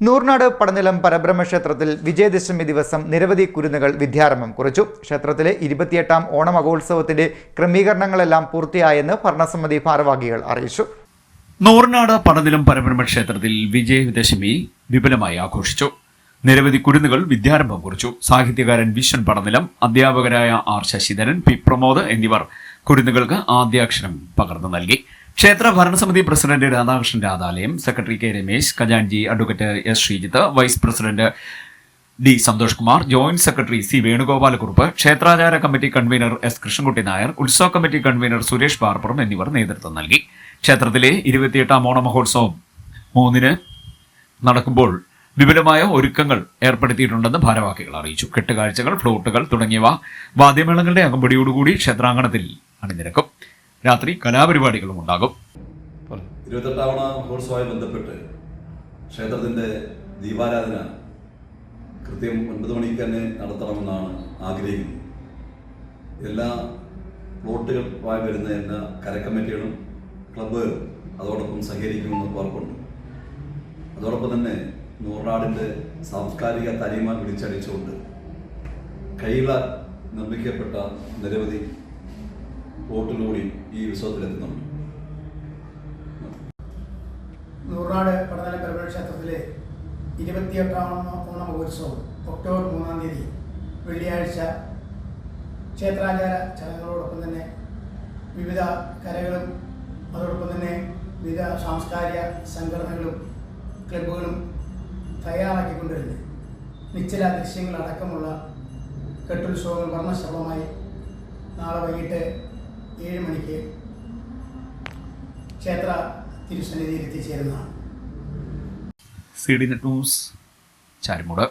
നൂർനാട് പടനിലം പരബ്രഹ്മ ക്ഷേത്രത്തിൽ വിജയദശമി ദിവസം നിരവധി കുരുന്നുകൾ വിദ്യാരംഭം കുറിച്ചു. ക്ഷേത്രത്തിലെ ഇരുപത്തിയെട്ടാം ഓണമഹോത്സവത്തിന്റെ ക്രമീകരണങ്ങളെല്ലാം പൂർത്തിയായെന്ന് ഭരണസമിതി ഭാരവാഹികൾ അറിയിച്ചു. നൂർനാട് പടനിലം പരബ്രഹ്മ ക്ഷേത്രത്തിൽ വിജയദശമി വിപുലമായി ആഘോഷിച്ചു. നിരവധി കുരുന്നുകൾ വിദ്യാരംഭം കുറിച്ചു. സാഹിത്യകാരൻ വിശ്വൻ പടനിലം അധ്യാപകരായ ആർ ശശിധരൻ പി പ്രമോദ് എന്നിവർ കുരുന്നുകൾക്ക് ആദ്യാക്ഷരം പകർന്നു നൽകി. ക്ഷേത്ര ഭരണസമിതി president Radhakrishnan Radhalayam secretary K Ramesh ഖജാൻജി advocate S Sreejith vice president D Santhosh Kumar joint secretary C Venugopalakurup ക്ഷേത്രാചാര committee convenor S Krishnankutty Nair ഉത്സവ കമ്മിറ്റി കൺവീനർ സുരേഷ് പാർപ്പുറം എന്നിവർ നേതൃത്വം നൽകി. ക്ഷേത്രത്തിലെ ഇരുപത്തിയെട്ടാം ഓണമഹോത്സവം മൂന്നിന് നടക്കുമ്പോൾ വിപുലമായ ഒരുക്കങ്ങൾ ഏർപ്പെടുത്തിയിട്ടുണ്ടെന്ന് ഭാരവാഹികൾ അറിയിച്ചു. കെട്ടുകാഴ്ചകൾ ഫ്ലോട്ടുകൾ തുടങ്ങിയവ വാദ്യമേളങ്ങളുടെ അകമ്പടിയോടുകൂടി ക്ഷേത്രാങ്കണത്തിൽ അണിനിരക്കും. രാത്രി കലാപരിപാടികളും ഉണ്ടാകും. ഇരുപത്തെട്ടാവണ മഹോത്സവമായി ബന്ധപ്പെട്ട് ക്ഷേത്രത്തിന്റെ ദീപാരാധന കൃത്യം ഒൻപത് മണിക്ക് തന്നെ നടത്തണമെന്നാണ് ആഗ്രഹിക്കുന്നത്. എല്ലാ പ്ലോട്ടുകളുമായി വരുന്ന എല്ലാ കരക്കമ്മിറ്റികളും ക്ലബ്ബുകളും അതോടൊപ്പം സഹകരിക്കുമെന്ന് ഉറപ്പുണ്ട്. അതോടൊപ്പം തന്നെ നൂറാടിന്റെ സാംസ്കാരിക തനിമ വിളിച്ചടിച്ചുകൊണ്ട് കൈകള നിർമ്മിക്കപ്പെട്ട നിരവധി പ്ലോട്ടുകൂടി ഈ ഉത്സവത്തിലെത്തുന്നുണ്ട്. നൂറാട് പടനാല പരമ്പര ക്ഷേത്രത്തിലെ ഇരുപത്തിയെട്ടാം ഓണ മഹോത്സവം ഒക്ടോബർ മൂന്നാം തീയതി വെള്ളിയാഴ്ച ക്ഷേത്രാചാര ചടങ്ങുകളോടൊപ്പം തന്നെ വിവിധ കലകളും അതോടൊപ്പം തന്നെ വിവിധ സാംസ്കാരിക സംഘടനകളും ക്ലബുകളും തയ്യാറാക്കിക്കൊണ്ടിരുന്നത് നിശ്ചല ദൃശ്യങ്ങളടക്കമുള്ള കെട്ടുത്സവങ്ങൾ വർണശബളമായി നാളെ വൈകിട്ട് ക്ഷേത്ര തിരുസന്നിധിയിൽ എത്തിച്ചേരുന്നതാണ്. C D net news Charimoodu.